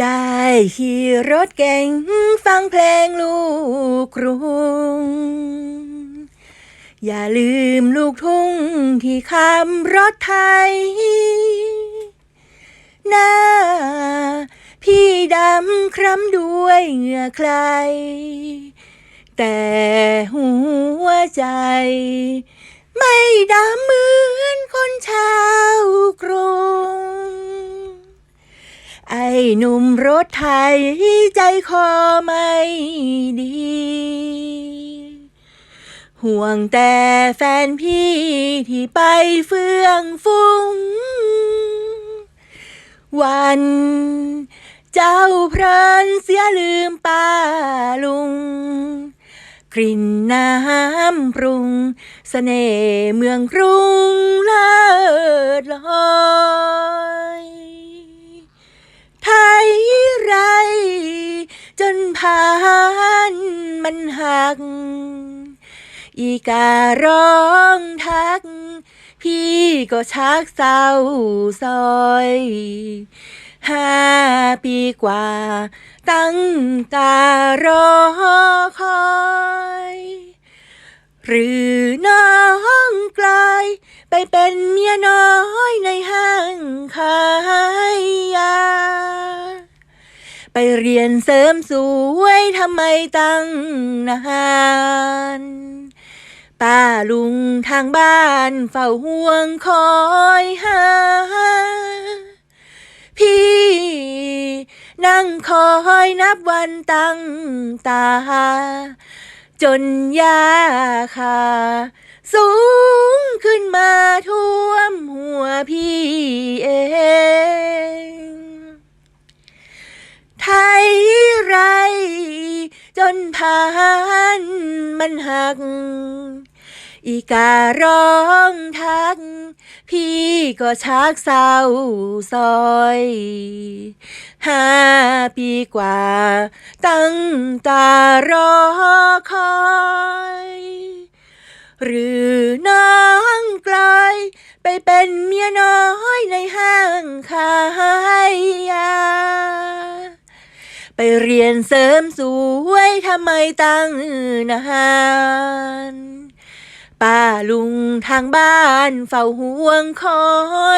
ได้ขี่รถเก่งฟังเพลงลูกกรุง อย่าลืมลูกทุ่งที่คำรถไทยหน้าพี่ดำคล้ำด้วยเหงื่อใคร แต่หัวใจ ไม่ดำเหมือนคนชาวกรุง ไอ้หนุ่มรถไทยใจคอไม่ดี ห่วงแต่แฟนพี่ที่ไปเฟื่องฟุ้ง วันเจ้าเพรานเสียลืมป้าลุง กลิ่นน้ำปรุงเสน่ห์เมืองกรุงเลิศลอยานมันหัก อีการ้องทัก พี่ก็ชักเศร้าซอยห้าปีกว่า ตั้งตารอคอย หรือน้องกลายไปเป็นเมียน้อย นเสริมสวยทำไมตั้งนานป้าลุงทางบ้านเฝ้าห่วงคอยหา พี่นั่งคอยนับวันตั้งตา จนยาคาสูงขึ้นมา ไทยไร จนผ่านมันหัก อีการ้องทัก พี่ก็ชักเศร้าซอยห้าปีกว่า ตั้งตารอคอยหรือน้องกลายไปเป็นเมียน้อยในห้างขาย เรียนเสริมสวยทำไมตั้งนานป้าลุงทางบ้านเฝ้าห่วงคอ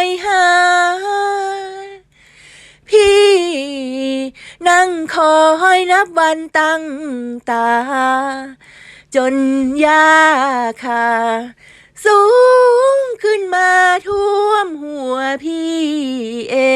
ยหา พี่นั่งคอยนับวันตั้งตา จนยาคาสูงขึ้นมาท่วมหัวพี่เอง